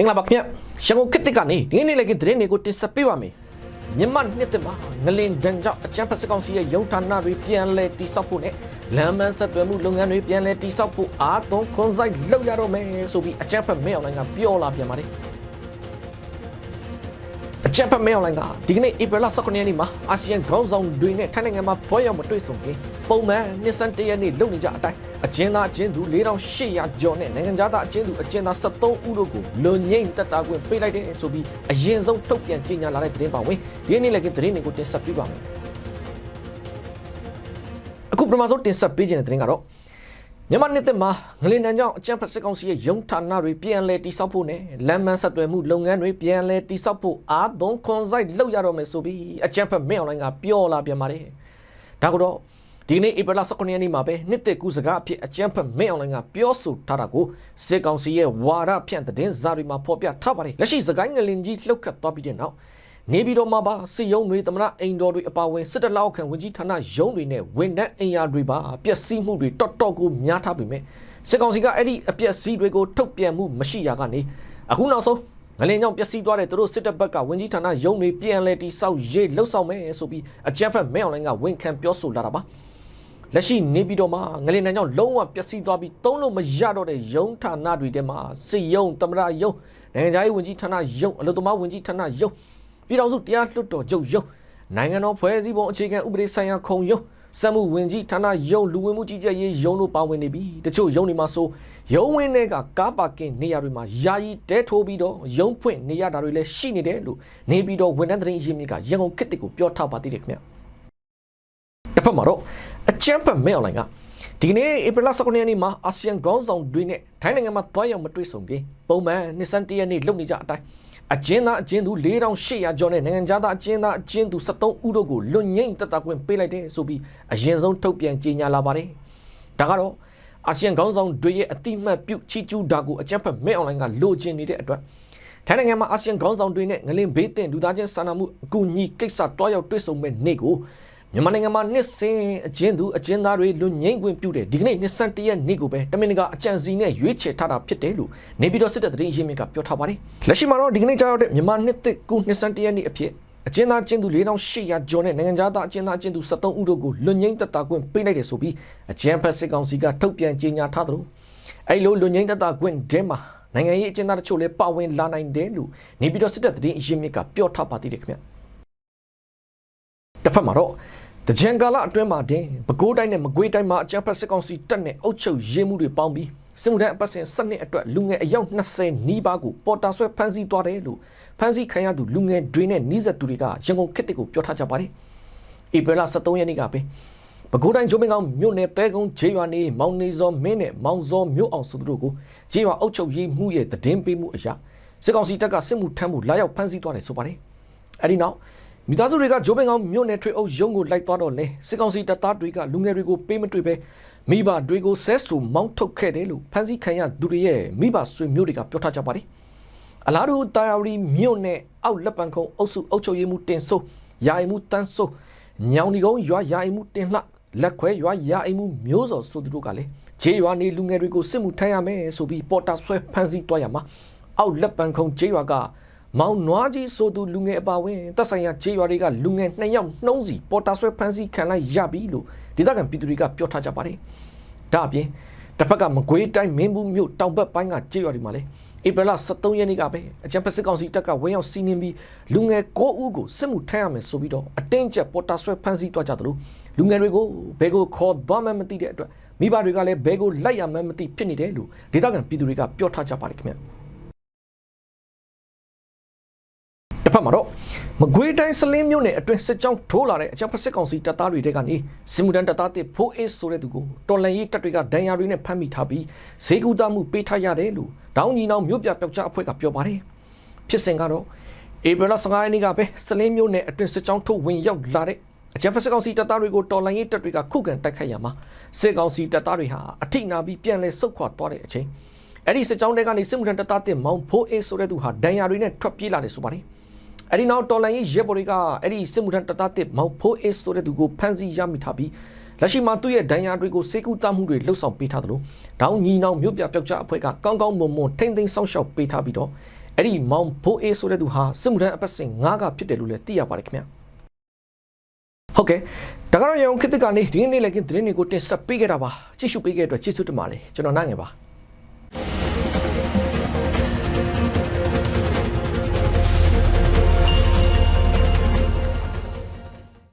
မင်္ဂလာပါခင်ဗျရန်ကုန်ခေတ်တစ်ကနေဒီနေ့လည်းကသတင်းတွေကိုတင်ဆက်ပေးပါမယ်မြန်မာနှစ်သက်မှာငလင်ဒဏ်ကြောင့်အချမ်းဖတ်စကောင်စီရဲ့ရုံဌာနတွေပြန်လဲတိစောက်ဖို့နဲ့လမ်းမဆက်သွယ်မှုလုပ်ငန်းတွေပြန်လဲတိစောက်ဖို့အားသွန်ခွန်ဆိုင်လုပ်ရတော့မယ်ဆိုပြီးအချမ်းဖတ်မဲအွန်လိုင်းကပြောလာပြန်ပါတယ်အချက်ဖက်မဲအွန်လိုင်းကဒီကနေ့ဧပြီလ19ရက်နေ့မှာအာဆီယံခေါင်းဆောင်တွေနဲ့ထိုင်းနိုင်ငံမှာဘွဲရောက်မတွေ့ဆုံခင်ပုံမှန်နှစ်စံတရက်နေ့လုပ်နေကြအတိုင်း အကျဉ်းသားအကျဉ်းသူ4800ကျော်နဲ့နိုင်ငံသားအကျဉ်းသူအကျဉ်းသား73ဦးတို့ကိုလွန်ငိမ့်တက်တာခွင့်ပေးလိုက်တဲ့ဆိုပြီးအရင်ဆုံးထုတ်ပြန်ကြေညာလာတဲ့သတင်းပါဝင်ဒီနေ့လည်းကသတင်းတွေကိုတင်ဆက်ပေးပါမယ်အခုပထမဆုံးတင်ဆက်ပေးခြင်းတဲ့သတင်းကတော့မြန်မာနှစ်သက်မှာငလင်တန်းကြောင့်အကြံဖက်စစ်ကောင်စီရဲ့ရုံဌာနတွေပြန်လဲတိစောက်ဖို့နဲ့လမ်းမဆက်သွယ်မှုလုပ်ငန်းတွေပြန်လဲတိစောက်ဖို့အားသွန်ခွန်ဆိုင်လုပ်ရတော့မယ်ဆိုပြီးအကြံဖက်မင်းအွန်လိုင်းကပြောလာပြန်ပါတယ်ဒါကတော့ ဒီနေ့ဧပြီလ19ရက်နေ့မှာပဲနှစ်သက်ကူစကားအဖြစ်အကြံဖက်မင်းအွန်လိုင်းကပြောဆိုထားတာကိုစစ်ကောင်စီရဲ့ဝါဒဖြန့်သတင်းစာတွေမှာဖော်ပြထားပါတယ်လက်ရှိစကိုင်းငလင်ကြီးလှုပ်ခတ်သွားပြီးတဲ့နောက်နေပြည်တော်မှာပါစစ်ရုံးတွေသမရအိမ်တော်တွေအပါအဝင်စစ်တပ်လောက်ခံဝင်ကြီးဌာနရုံးတွေနဲ့ဝန်ထမ်းအင်အားတွေပါပျက်စီးမှုတွေတော်တော်ကိုများထားပေမဲ့စစ်ကောင်စီကအဲ့ဒီအပျက်စီးတွေကိုထုတ်ပြန်မှုမရှိရကနေအခုနောက်ဆုံးငလင်ကြောင့်ပျက်စီးသွားတဲ့သူတို့စစ်တပ်ဘက်ကဝင်ကြီးဌာနရုံးတွေပြန်လဲတိဆောက်ရေးလှုပ်ဆောင်မယ်ဆိုပြီးအကြမ်းဖက်မဲအွန်လိုင်းကဝန်ခံပြောဆိုလာတာပါ လက်ရှိနေပြည်တော်မှာငလင်တန်းကြောင့်လုံးဝပျက်စီးသွားပြီးသုံးလို့မရတော့တဲ့ရုံးဌာနတွေထဲမှာစစ်ရုံးသမရရုံးနိုင်ငံခြားရေးဝန်ကြီးဌာနရုံးအလို့သမားဝန်ကြီးဌာနရုံးပြည်တော်စုတရားလွှတ်တော်ချုပ်ရုံးနိုင်ငံတော်ဖွဲ့စည်းပုံအခြေခံဥပဒေဆိုင်ရာခုံရုံးစက်မှုဝင်ကြီးဌာနရုံးလူဝင်မှုကြီးကြပ်ရေးရုံးတို့ပါဝင်နေပြီးတချို့ရုံးတွေမှာဆိုရုံးဝင်းတွေကကားပါကင်နေရာတွေမှာယာယီတဲထိုးပြီးတော့ရုံးဖွင့်နေရတာတွေလည်းရှိနေတယ်လို့နေပြီးတော့ဝန်ထမ်းသတင်းရင်းမြစ်ကရန်ကုန်ခေတ်တစ်ကိုပြောထားပါသေးတယ်ခင်ဗျ တစ်ဖက်မှာတော့အချမ်းဖက်မဲအွန်လိုင်းကဒီကနေ့ဧပြီလ19ရက်နေ့မှာအာဆီယံခေါင်းဆောင်တွေနဲ့ထိုင်းနိုင်ငံမှာတွားရောက်မတွေ့ဆုံခင်ပုံမှန်နှစ်စန်းတရက်နေ့လုပ်နေကြအတိုင်းအကျဉ်းသားအကျဉ်းသူ4800ကျော်နဲ့နိုင်ငံသားအကျဉ်းသားအကျဉ်းသူ73ဦးတို့ကိုလွတ်ငိမ့်တက်တာခွင့်ပေးလိုက်တယ်ဆိုပြီးအရင်ဆုံးထုတ်ပြန်ကြေညာလာပါတယ်။ဒါကတော့အာဆီယံခေါင်းဆောင်တွေရဲ့အတိမတ်ပြုချီကျူးတာကိုအကြမ်းဖက်မဲအွန်လိုင်းကလိုချင်နေတဲ့အတွက်ထိုင်းနိုင်ငံမှာအာဆီယံခေါင်းဆောင်တွေနဲ့ငလင်ဘေးတင်လူသားချင်းစာနာမှုအကူအညီကိစ္စတွားရောက်တွေ့ဆုံမဲ့နေ့ကို မြန်မာနိုင်ငံမှာနှစ်စဉ်အကျဉ်းသူအကျဉ်းသားတွေလွတ်ငိမ့်ခွင့်ပြုတဲ့ဒီကနေ့နှစ်ဆန်းတရက်နေ့ကိုပဲတမင်တကာအကြံစီနဲ့ရွေးချယ်ထားတာဖြစ်တယ်လို့နေပြည်တော်စစ်တပ်သတင်းရင်းမြစ်ကပြောထားပါတယ်။လက်ရှိမှာတော့ဒီကနေ့ကြားရောက်တဲ့မြန်မာနှစ်သက်ကူနှစ်ဆန်းတရက်နေ့အဖြစ်အကျဉ်းသားကျင်းသူ4800ကျော်နဲ့နိုင်ငံသားအကျဉ်းသားကျင်းသူ73ဦးတို့ကိုလွတ်ငိမ့်တက်တာခွင့်ပေးလိုက်တယ်ဆိုပြီးအကျဉ်းဖက်စစ်ကောင်စီကထုတ်ပြန်ကြေညာထားသလိုအဲ့လိုလွတ်ငိမ့်တက်တာခွင့်တဲမှာနိုင်ငံရေးအကျဉ်းသားတချို့လည်းပါဝင်လာနိုင်တယ်လို့နေပြည်တော်စစ်တပ်သတင်းရင်းမြစ်ကပြောထားပါသေးတယ်ခင်ဗျ။တစ်ဖက်မှာတော့ တကြံကာလအတွင်းမှာတင်ပဲခူးတိုင်းနဲ့မကွေးတိုင်းမှာအကြမ်းဖက်စစ်ကောင်စီတပ်နဲ့အုပ်ချုပ်ရေးမှုတွေပေါင်းပြီးစစ်မှုထမ်းအပတ်စဉ်7နှစ်အတွက်လူငယ်အယောက်20နီးပါးကိုပေါ်တာဆွဲဖမ်းဆီးသွားတယ်လို့ဖမ်းဆီးခံရသူလူငယ်တွေနဲ့နှီးဆက်သူတွေကရန်ကုန်ခေတ်တစ်ကိုပြောထားကြပါတယ်။ဧပြီလ23ရက်နေ့ကပဲပဲခူးတိုင်းဂျိုးမင်းကောင်မြို့နယ်တဲကုန်းဂျေးရွာနေမောင်နေစောမင်းနဲ့မောင်စောမြို့အောင်စုသူတို့ကိုဂျေးရွာအုပ်ချုပ်ရေးမှုရဲ့တည်င်းပေးမှုအရာစစ်ကောင်စီတပ်ကစစ်မှုထမ်းမှုလာရောက်ဖမ်းဆီးသွားတယ်ဆိုပါတယ်။အဲဒီနောက် မိသားစုတွေကဂျိုးပင်ကောင်မြို့နယ်ထွေအုပ်ရုံးကိုလိုက်သွားတော့လဲစစ်ကောင်စီတပ်သားတွေကလူငယ်တွေကိုပေးမတွေ့ပဲမိဘတွေကိုဆဲဆူမောင်းထုတ်ခဲ့တယ်လို့ဖန်စီခံရသူတွေရဲ့မိဘဆွေမျိုးတွေကပြောထားကြပါတယ်အလားတူတာယာဝတီမြို့နယ်အောက်လက်ပံခုံအုပ်စုအုပ်ချုပ်ရေးမှုတင်ဆိုးယာယီမှုတန်းဆိုးညောင်ဒီကုန်းရွာယာယီမှုတင်လှလက်ခွဲရွာယာယီမှုမျိုးစော်ဆိုသူတို့ကလည်းခြေရွာနေလူငယ်တွေကိုစစ်မှုထမ်းရမယ်ဆိုပြီးပေါ်တာဆွဲဖန်စီတွားရမှာအောက်လက်ပံခုံခြေရွာက မောင်နွားကြီးဆိုသူလူငယ်အပါဝင်တက်ဆိုင်ရာခြေရွာတွေကလူငယ်နှစ်ယောက်နှုံးစီပေါ်တာဆွဲဖမ်းဆီးခံလိုက်ရပြီလို့ဒေသခံပြည်သူတွေကပြောထားကြပါတယ်။ဒါအပြင်တစ်ဖက်ကမကွေးတိုင်းမင်းဘူးမြို့တောင်ဘက်ပိုင်းကခြေရွာတွေမှာလည်းဧပြီလ23ရက်နေ့ကပဲအကြံဖက်စစ်ကောင်စီတပ်ကဝင်းရောက်စီးနင်းပြီးလူငယ်9ဦးကိုစစ်မှုထမ်းရမယ်ဆိုပြီးတော့အတင်းကျပ်ပေါ်တာဆွဲဖမ်းဆီးသွားကြသလိုလူငယ်တွေကိုဘယ်ကိုခေါ်သွားမှမသိတဲ့အတွက်မိဘတွေကလည်းဘယ်ကိုလိုက်ရမှမသိဖြစ်နေတယ်လို့ဒေသခံပြည်သူတွေကပြောထားကြပါတယ်ခင်ဗျာ။ တစ်ဖက်မှာတော့မကွေးတိုင်းစလင်းမြို့နယ်အတွင်းစစ်ကြောင်းထိုးလာတဲ့အကြမ်းဖက်စစ်ကောင်စီတပ်သားတွေတဲကနေစစ်မှုထမ်းတပ်သားတစ်ဖိုးအေးဆိုတဲ့သူကိုတော်လန်ရေးတပ်တွေကဒဏ်ရာတွေနဲ့ဖမ်းမိထားပြီးဈေးကူတာမှုပေးထားရတယ်လို့တောင်းညီနောင်မြို့ပြပျောက်ကြားအဖွဲ့ကပြောပါတယ်ဖြစ်စဉ်ကတော့ဧပြီလ15ရက်နေ့ကပဲစလင်းမြို့နယ်အတွင်းစစ်ကြောင်းထိုးဝင်ရောက်လာတဲ့အကြမ်းဖက်စစ်ကောင်စီတပ်သားတွေကိုတော်လန်ရေးတပ်တွေကခုခံတိုက်ခိုက်ရမှာစစ်ကောင်စီတပ်သားတွေဟာအထိနာပြီးပြန်လဲဆုတ်ခွာသွားတဲ့အချိန်အဲ့ဒီစစ်ကြောင်းတွေကနေစစ်မှုထမ်းတပ်သားတစ်မောင်ဖိုးအေးဆိုတဲ့သူဟာဒဏ်ရာတွေနဲ့ထွက်ပြေးလာတယ်ဆိုပါတယ် အဲ့ဒီနောက်တော်လန်ရေးရဲဘော်တွေကအဲ့ဒီစစ်မှုထမ်းတပ်သားတစ်မောင်ဖိုးအေးဆိုတဲ့သူကိုဖမ်းဆီးရမိထားပြီးလက်ရှိမှာသူ့ရဲ့ဒဏ်ရာတွေကိုစေကူတမှုတွေလှုပ်ဆောင်ပေးထားသလိုတောင်းညီနောင်မြို့ပြပျောက်ကြားအဖွဲ့ကကောင်းကောင်းမွန်မွန်ထိမ့်သိမ်းစောင့်ရှောက်ပေးထားပြီးတော့အဲ့ဒီမောင်ဘိုးအေးဆိုတဲ့သူဟာစစ်မှုထမ်းအပတ်စဉ်9ကဖြစ်တယ်လို့လည်းသိရပါတယ်ခင်ဗျာဟုတ်ကဲ့ဒါကတော့ရုံခေတ်သစ်ကနေဒီနေ့လည်းကင်းသတင်းတွေကိုတင်ဆက်ပေးခဲ့တာပါကြည့်ရှုပေးခဲ့တဲ့အတွက်ကျေးဇူးတင်ပါတယ်ကျွန်တော်နိုင်ငယ်ပါ